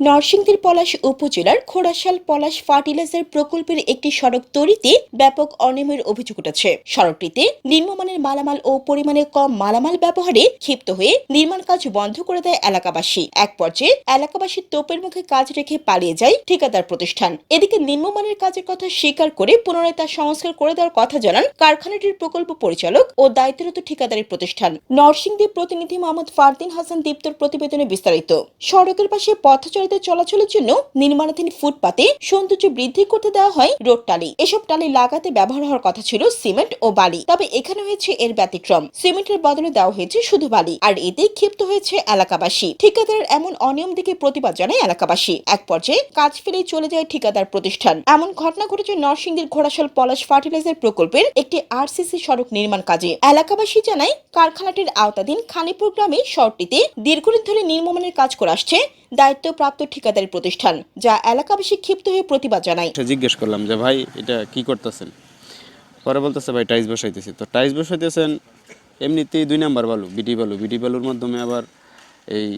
নরসিংদীর পলাশ উপজেলার খোড়াশাল পলাশ ফার্টিলাইজার প্রকল্পের একটি সড়ক তৈরিতে ব্যাপক অনিয়মের অভিযোগ উঠেছে। সড়কটিতে নিম্নমানের মালামাল ও পরিমাণে কম মালামাল ব্যবহারে ক্ষিপ্ত হয়ে নির্মাণ কাজ বন্ধ করে দেয় এলাকাবাসী। এক পর্যায়ে এলাকাবাসী তোপের মুখে কাজ রেখে পালিয়ে যায় ঠিকাদার প্রতিষ্ঠান। এদিকে নিম্নমানের কাজের কথা স্বীকার করে পুনরায় তা সংস্কার করে দেওয়ার কথা জানান কারখানাটির প্রকল্প পরিচালক ও দায়িত্বরত ঠিকাদারি প্রতিষ্ঠান। নরসিংদী প্রতিনিধি মোহাম্মদ ফারদিন হাসান দীপ্তর প্রতিবেদনে বিস্তারিত। সড়কের পাশে পথচারীদের চলাচলের জন্য নির্মাণাধীন ফুটপাতে সৌন্দর্য বৃদ্ধি করতে দেওয়া হয় রোড টালি। এসব টালি লাগাতে ব্যবহার হওয়ার কথা ছিল সিমেন্ট ও বালি। তবে এখানে হয়েছে এর ব্যতিক্রম। সিমেন্টের বদলে দেওয়া হয়েছে শুধু বালি, আর এতে ক্ষিপ্ত হয়েছে এলাকাবাসী। ঠিকাদারের এমন অনিয়ম দিকে প্রতিবাদ জানায় এলাকাবাসী। এক পর্যায়ে কাজ ফেলেই চলে যায় ঠিকাদার প্রতিষ্ঠান। এমন ঘটনা ঘটেছে নরসিংদীর ঘোড়াশাল পলাশ ফার্টিলাইজার প্রকল্পের একটি আরসিসি সড়ক নির্মাণ কাজে। এলাকাবাসী জানায়, কারখানাটির আওতাধীন খানিপুর গ্রামে শহরটিতে দীর্ঘদিন ধরে নির্মাণের কাজ করে আসছে দায়িত্বপ্রাপ্ত ঠিকাদারি প্রতিষ্ঠান, যা এলাকাবাসী ক্ষিপ্ত হয়ে প্রতিবাদ জানায়। জিজ্ঞেস করলাম যে, ভাই, এটা কি করতেছেন? পরে বলতেছে, ভাই টাইস বসাইতেছি। তো টাইস বসাইতেছেন, এমনিতেই দুই নাম্বার বালু বিডি বালু। বিডি বালুর মাধ্যমে আবার এই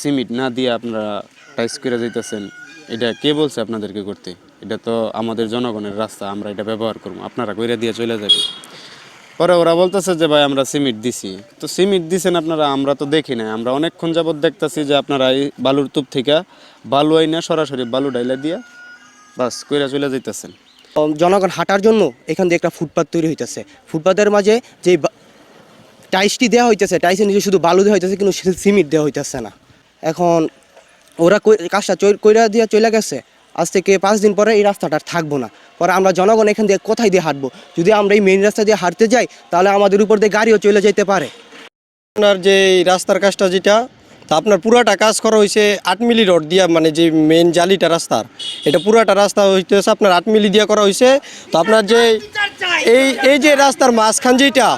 সিমেন্ট না দিয়ে আপনারা টাইস করে যাইতেছেন, এটা কে বলছে আপনাদেরকে করতে? এটা তো আমাদের জনগণের রাস্তা, আমরা এটা ব্যবহার করব। আপনারা কইরা দিয়ে চলে যাবে পরে ওরা বলতেছে যে, ভাই, আমরা সিমেন্ট দিছি। তো সিমেন্ট দিছেন আপনারা, আমরা তো দেখি না আমরা অনেকক্ষণ যাবত দেখতাছি যে, আপনারা এই বালুর তুপ থেকে বালু আইনা সরাসরি বালু ডাইলা দিয়া বাস কইরা চলে যাইতেছেন। জনগণ হাঁটার জন্য এখান দিয়ে একটা ফুটপাত তৈরি হইতেছে। ফুটপাতের মাঝে যে টাইসটি দেওয়া হইতেছে, টাইসের নিচে শুধু বালু দেওয়া হইতেছে, কিন্তু সিমেন্ট দেওয়া হইতেছে না। এখন ওরা কাজটা কইরা দিয়ে চলে গেছে। আজ থেকে পাঁচ দিন পরে এই রাস্তাটা থাকব না। পরে আমরা জনগণ এখান দিয়ে কোথায় দিয়ে হাঁটবো? যদি আমরা এই মেইন রাস্তা দিয়ে হাঁটতে যাই, তাহলে আমাদের উপর দিয়ে গাড়িও চলে যেতে পারে। আপনার যে রাস্তার কাজটা যেটা, তা আপনার পুরাটা কাজ করা হয়েছে আট মিলি রোড দিয়া মানে যে মেন জালিটা রাস্তার, এটা পুরাটা রাস্তা হইতেছে আপনার আট মিলি দিয়া করা হয়েছে তো আপনার যে এই এই যে রাস্তার মাঝখান যেটা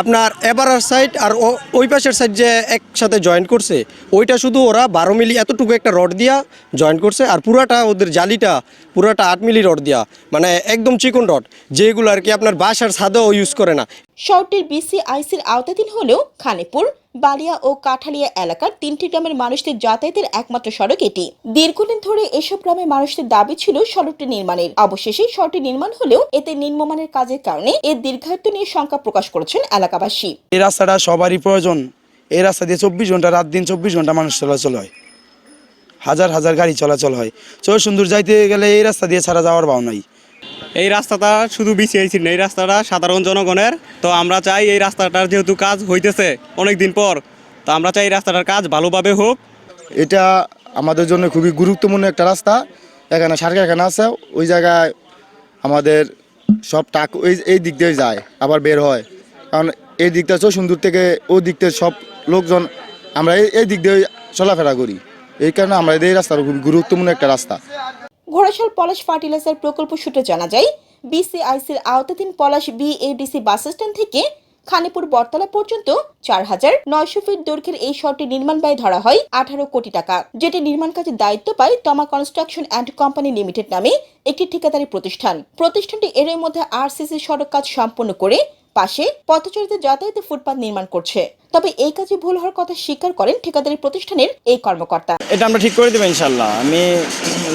আপনার এবারার সাইড আর ওই পাশের সাইড যে একসাথে জয়েন করছে, ওইটা শুধু ওরা বারো মিলি এতটুকু একটা রড দিয়া জয়েন করছে আর পুরাটা ওদের জালিটা, পুরাটা আট মিলি রড দিয়া মানে একদম চিকন রড যেগুলো আর কি আপনার বাসার ছাদেও ইউজ করে না। শহরটির বিসিআইসির আওতাধীন হলেও খানেপুর বালিয়া ও কাঠালিয়া এলাকার তিনটি গ্রামের মানুষদের যাতায়াতের একমাত্র সড়ক এটি। দীর্ঘদিন ধরে এসব গ্রামের মানুষদের দাবি ছিল সড়কটি নির্মাণের। অবশেষে সড়কটি নির্মাণ হলেও এতে নিম্নমানের কাজের কারণে এর দীর্ঘায়িত্ব নিয়ে শঙ্কা প্রকাশ করেছেন এলাকাবাসী। এই রাস্তাটা সবারই প্রয়োজন। এই রাস্তা দিয়ে চব্বিশ ঘণ্টা, রাত দিন চব্বিশ ঘণ্টা মানুষ চলাচল হয়। হাজার হাজার গাড়ি চলাচল হয়। চৌ সুন্দর যাইতে গেলে এই রাস্তা দিয়ে ছাড়া যাওয়ার ভাও এই রাস্তাটা শুধু বিসিআইসির না, এই রাস্তাটা সাধারণ জনগণের। তো আমরা চাই এই রাস্তাটার যেহেতু কাজ হইতেছে অনেক দিন পর, তো আমরা চাই এই রাস্তাটার কাজ ভালোভাবে হোক। এটা আমাদের জন্য খুবই গুরুত্বপূর্ণ একটা রাস্তা। এখানে সার কারখানা আছে, ওই জায়গায় আমাদের সব টাক ওই এই দিক দিয়ে যায়, আবার বের হয়। কারণ এই দিকটা সুন্দর থেকে ওই দিক থেকে সব লোকজন, আমরা এই এই দিক দিয়ে চলাফেরা করি। এই কারণে আমরা এই রাস্তাটা খুবই গুরুত্বপূর্ণ একটা রাস্তা। ঘোড়াশাল পলাশ ফার্টিলাইজার প্রকল্প সূত্রে জানা যায়, বিসিআইসির আওতাধীন পলাশ বিএডিসি বাস স্ট্যান্ড থেকে খানিপুর বটতলা পর্যন্ত চার হাজার নয়শো ফিট দৈর্ঘ্যের এই শহরটি নির্মাণ ব্যয় ধরা হয় আঠারো কোটি টাকা, যেটি নির্মাণ কাজের দায়িত্ব পায় তমা কনস্ট্রাকশন অ্যান্ড কোম্পানি লিমিটেড নামে একটি ঠিকাদারি প্রতিষ্ঠান। প্রতিষ্ঠানটি এর মধ্যে আরসিসি সড়ক কাজ সম্পন্ন করে পাশে পথচারীদের যাতায়াতে ফুটপাত নির্মাণ করছে। তবে এই কাজে ভুল হওয়ার কথা স্বীকার করেন ঠিকাদারি প্রতিষ্ঠানের এই কর্মকর্তা। এটা আমরা ঠিক করে দেবো ইনশাল্লাহ আমি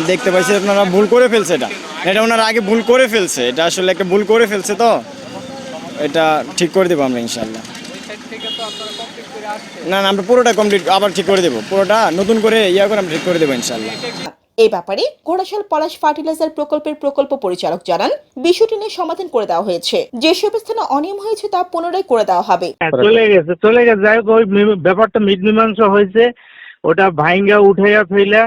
দেখতে পাইছি আপনারা ভুল করে ফেলছে এটা। এটা ওনারা আগে ভুল করে ফেলছে। এটা আসলে একটা ভুল করে ফেলছে তো। এটা ঠিক করে দেবো আমরা ইনশাল্লাহ না না, আমরা পুরোটা কমপ্লিট আবার ঠিক করে দেবো। পুরোটা নতুন করে ইয়া করে আমরা ঠিক করে দেবো ইনশাল্লাহ এই ব্যাপারে ঘোড়াশাল পলাশ ফার্টিলাইজার প্রকল্পের প্রকল্প পরিচালক জানান বিষয়টি নিয়ে সমাধান করে দেওয়া হয়েছে। যেসব স্থানে অনিয়ম হয়েছে তা পুনরায় করে দেওয়া হবে। হ্যাঁ, চলে গেছে চলে গেছে। যাই হোক ওই ব্যাপারটা মীমাংসা হয়েছে। ওটা ভাইঙ্গা উঠাইয়া ফেলা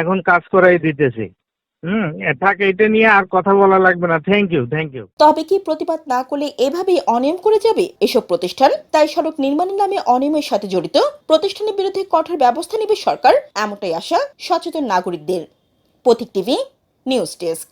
এখন কাজ করাই দিতেছে। হুম থাক এটা নিয়ে আর কথা বলা লাগবে না। থ্যাংক ইউ থ্যাংক ইউ তবে কি প্রতিবাদ না করলে এভাবেই অনিয়ম করে যাবে এসব প্রতিষ্ঠান? তাই সড়ক নির্মাণের নামে অনিয়মের সাথে জড়িত প্রতিষ্ঠানের বিরুদ্ধে কঠোর ব্যবস্থা নেবে সরকার এমনটাই আশা সচেতন নাগরিকদের। Pratik TV news desk.